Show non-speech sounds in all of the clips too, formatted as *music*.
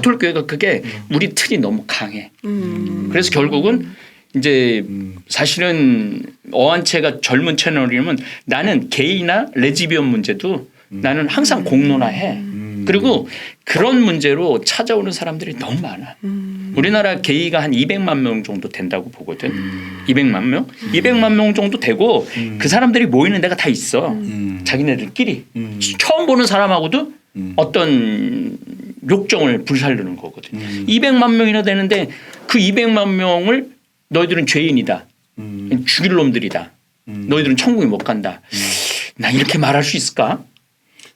가톨릭 교회가 그게 우리 틀이 너무 강해. 음. 그래서 결국은 이제 음. 사실은 어한체가 젊은 채널이면 나는 게이나 레즈비언 문제도 나는 항상 공론화해. 음. 그리고 그런 문제로 찾아오는 사람들이 너무 많아. 음. 우리나라 게이가 한 200만 명 정도 된다고 보거든. 음. 200만 명? 200만 명 정도 되고 음. 그 사람들이 모이는 데가 다 있어. 음. 자기네들끼리. 음. 처음 보는 사람하고도 음. 어떤 욕정을 불살르는 거거든. 음. 200만 명이나 되는데 그 200만 명을 너희들은 죄인이다. 음. 죽일 놈들이다. 음. 너희들은 천국에 못 간다. 나 이렇게 말할 수 있을까?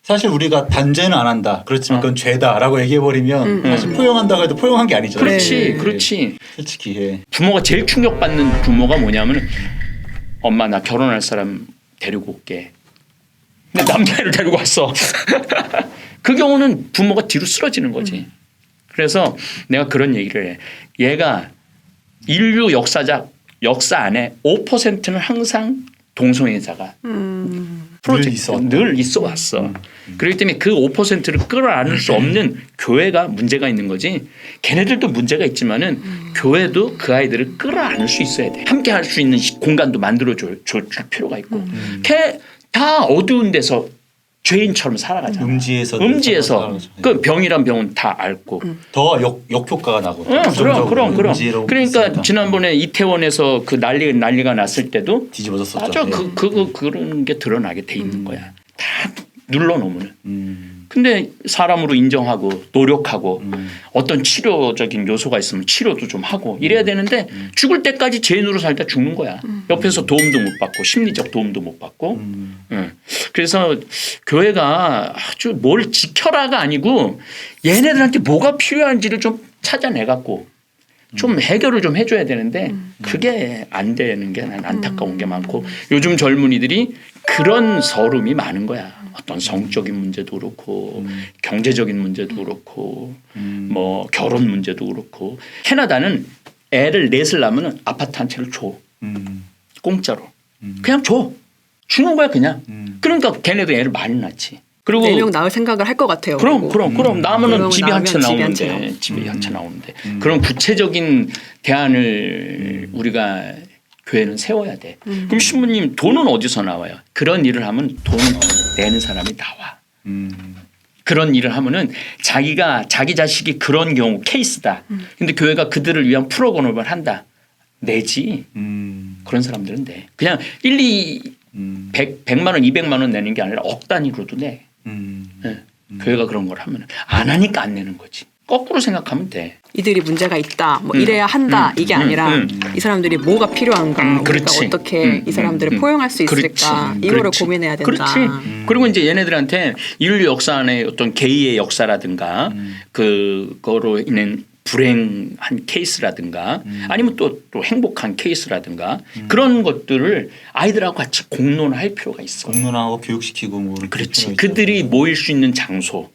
사실 우리가 단죄는 안 한다. 그렇지만 어. 그건 죄다라고 얘기해 버리면 음. 사실 포용한다고 해도 포용한 게 아니잖아요. 그렇지, 네. 그렇지. 솔직히 예. 부모가 제일 충격받는 부모가 뭐냐면 엄마 나 결혼할 사람 데리고 올게. 근데 남자애를 데리고 왔어. *laughs* 그 경우는 부모가 뒤로 쓰러지는 거지. 그래서 내가 그런 얘기를 해. 얘가 인류 역사적 역사 안에 5%는 항상 동성애자가 음. 프로젝트 늘 있어 왔어. 그렇기 때문에 그 5%를 끌어안을 수 없는 교회가 문제가 있는 거지. 걔네들도 문제가 있지만은 교회도 그 아이들을 끌어안을 수 있어야 돼. 함께 할 수 있는 시- 공간도 만들어 줄, 줄, 줄 필요가 있고. 음. 걔다 어두운 데서 죄인처럼 살아가잖아. 음지에서 음지에서 그 병이란 병은 다 앓고. 더 역 역효과가 나고. 응, 그럼 그럼 그럼. 그러니까 있으니까. 지난번에 이태원에서 그 난리 난리가 났을 때도 뒤집어졌었죠. 맞아 예. 그 그거 그런 게 드러나게 돼 있는 거야. 다 눌러 놓으면. 음. 근데 사람으로 인정하고 노력하고 음. 어떤 치료적인 요소가 있으면 치료도 좀 하고 이래야 되는데 죽을 때까지 죄인으로 살다 죽는 거야. 옆에서 도움도 못 받고 심리적 도움도 못 받고. 음. 예. 그래서 교회가 아주 뭘 지켜라가 아니고 얘네들한테 뭐가 필요한지를 좀 찾아내 갖고 좀 해결을 좀 해줘야 되는데 그게 안 되는 게 난 안타까운 게 많고 요즘 젊은이들이 그런 서름이 많은 거야. 어떤 성적인 문제도 그렇고 경제적인 문제도 그렇고 음. 뭐 결혼 문제도 그렇고 캐나다는 애를 넷을 낳으면 아파트 한 채를 줘 음. 공짜로 음. 그냥 줘 주는 거야 그냥 음. 그러니까 걔네도 애를 많이 낳지 그리고 네명 낳을 생각을 할 것 같아요. 그럼 그리고. 그럼 그럼 나면은 그러고 집이 한채 나면 집이 한 채 나오는데. 집이 한 채 나오는데 음. 그런 구체적인 대안을 우리가 교회는 세워야 돼. 음. 그럼 신부님 돈은 어디서 나와요? 그런 일을 하면 돈 내는 사람이 나와. 음. 그런 일을 하면은 자기가 자기 자식이 그런 경우 케이스다. 근데 교회가 그들을 위한 프로그램을 한다. 내지 음. 그런 사람들은 내. 그냥 1, 2, 음. 100, 100만 원, 200만 원 내는 게 아니라 억 단위로도 내. 음. 예. 교회가 그런 걸 하면 안 하니까 안 내는 거지. 거꾸로 생각하면 돼. 이들이 문제가 있다. 뭐 음. 이래야 한다. 음. 이게 음. 아니라 음. 이 사람들이 뭐가 필요한가. 음, 우리가 그렇지. 어떻게 음, 이 사람들을 음, 포용할 수 그렇지. 있을까. 이거를 그렇지. 고민해야 된다. 그렇지. 그리고 이제 얘네들한테 인류 역사 안에 어떤 게이의 역사라든가 음. 그거로 인한 불행한 케이스라든가 음. 아니면 또, 또 행복한 케이스라든가 그런 것들을 아이들하고 같이 공론할 필요가 있어. 공론하고 교육시키고 뭐 그렇지. 그들이. 모일 수 있는 장소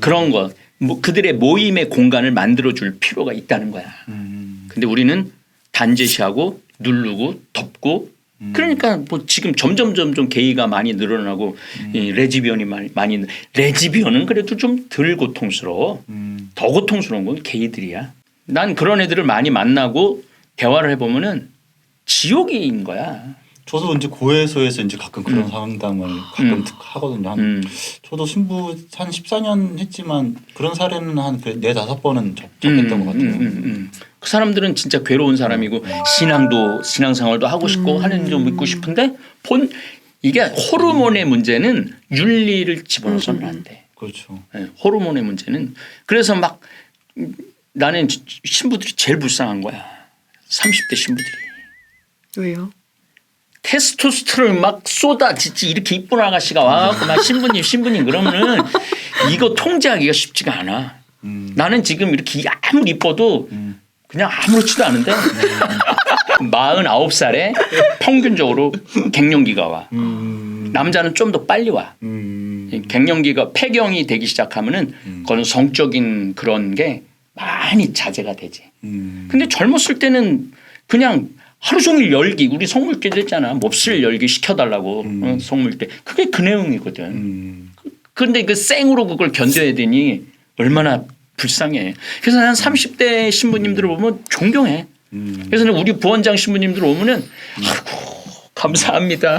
그런 거, 뭐 그들의 모임의 공간을 만들어 줄 필요가 있다는 거야. 음. 근데 우리는 단죄시하고 누르고 덮고 음. 그러니까 뭐 지금 점점 점점 게이가 많이 늘어나고 음. 이 레즈비언이 많이, 많이 늘- 레즈비언은 그래도 좀 덜 고통스러워. 음. 더 고통스러운 건 게이들이야. 난 그런 애들을 많이 만나고 대화를 해보면은 지옥인 거야. 저도 이제 고해소에서 이제 가끔 그런 음. 상담을 가끔 음. 하거든요. 한 음. 저도 신부 한 14년 했지만 그런 사례는 한네 다섯 번은 접- 접했던 것 같아요. 음, 음, 음. 그 사람들은 진짜 괴로운 사람이고 신앙도 신앙생활도 하고 싶고 하는 좀 믿고 싶은데 본 이게 호르몬의 문제는 윤리를 집어넣어서는 안 돼. 그렇죠. 예, 호르몬의 문제는 그래서 막 음, 나는 지- 신부들이 제일 불쌍한 거야. 30대 신부들이. 왜요? 테스토스테론 막 쏟아지지 이렇게 이쁜 아가씨가 와갖고 막 신부님 신부님 그러면은 이거 통제하기가 쉽지가 않아. 음. 나는 지금 이렇게 아무리 이뻐도 음. 그냥 아무렇지도 않은데 49살에 평균적으로 갱년기가 와. 음. 남자는 좀 더 빨리 와. 음. 이 갱년기가 폐경이 되기 시작하면은 그건 성적인 그런 게 많이 자제가 되지. 음. 근데 젊었을 때는 그냥 하루 종일 열기 우리 성물기도 했잖아. 몹쓸 열기 시켜달라고 어, 성물때 그게 그 내용이거든. 음. 그런데 그 생으로 그걸 견뎌야 되니 얼마나 불쌍해. 그래서 난 30대 신부님들을 보면 존경해. 음. 그래서 우리 부원장 신부님들 오면은 아이고 감사합니다.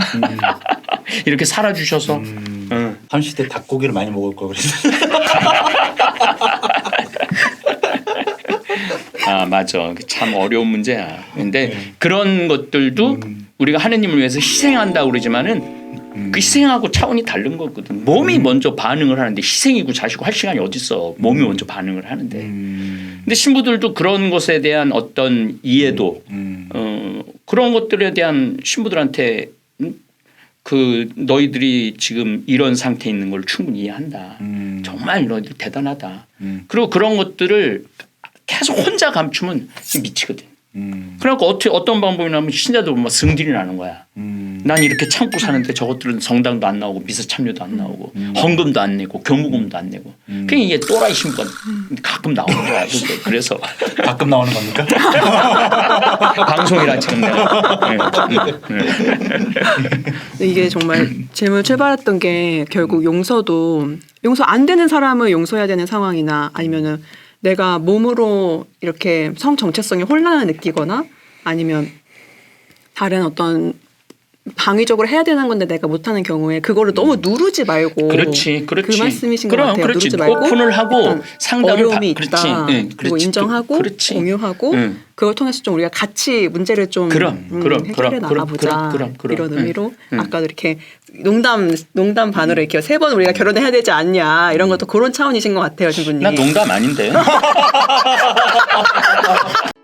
*laughs* 이렇게 살아주셔서 음. 응. 30대 닭고기를 많이 먹을 걸 그랬어. *laughs* 아 맞아 참 어려운 문제야. 근데 네. 그런 것들도 음. 우리가 하느님을 위해서 희생한다 고 그러지만은 음. 그 희생하고 차원이 다른 거거든. 몸이 먼저 반응을 하는데 희생이고 자시고 할 시간이 어딨어. 몸이 먼저 반응을 하는데. 음. 근데 신부들도 그런 것에 대한 어떤 이해도 음. 어, 그런 것들에 대한 신부들한테 음, 그 너희들이 지금 이런 상태에 있는 걸 충분히 이해한다. 음. 정말 너희들 대단하다. 음. 그리고 그런 것들을 계속 혼자 감추면 미치거든. 음. 그래갖고 어떻게 어떤 방법이냐면 신자들 보면 승질이 나는 거야. 음. 난 이렇게 참고 사는데 저것들은 성당도 안 나오고 미사 참여도 안 나오고 헌금도 안 내고 경무금도 안 내고. 그냥 이게 또라이 신부가 가끔 나오는 거야. 그래서 가끔 나오는 겁니까? 방송이라 지금 내가. 네. 이게 정말 질문 출발했던 게 결국 용서도 용서 안 되는 사람을 용서해야 되는 상황이나 아니면은 내가 몸으로 이렇게 성 정체성에 혼란을 느끼거나 아니면 다른 어떤 방위적으로 해야 되는 건데 내가 못하는 경우에 그거를 너무 누르지 말고 그렇지, 그렇지. 그 말씀이신 그럼, 것 같아요. 그렇지. 누르지 말고 오픈을 하고 상담을 어려움이 받- 있다. 그렇지. 응, 그리고 그렇지. 인정하고 그렇지. 공유하고 응. 그걸 통해서 좀 우리가 같이 문제를 좀 그럼, 음, 그럼, 해결해 그럼, 나가보자 그럼, 그럼. 이런 응, 의미로 응. 아까도 이렇게 농담 농담 반으로 이렇게 세 번 우리가 결혼해야 되지 않냐 이런 것도 그런 차원이신 것 같아요, 신부님. 나 농담 아닌데. *laughs*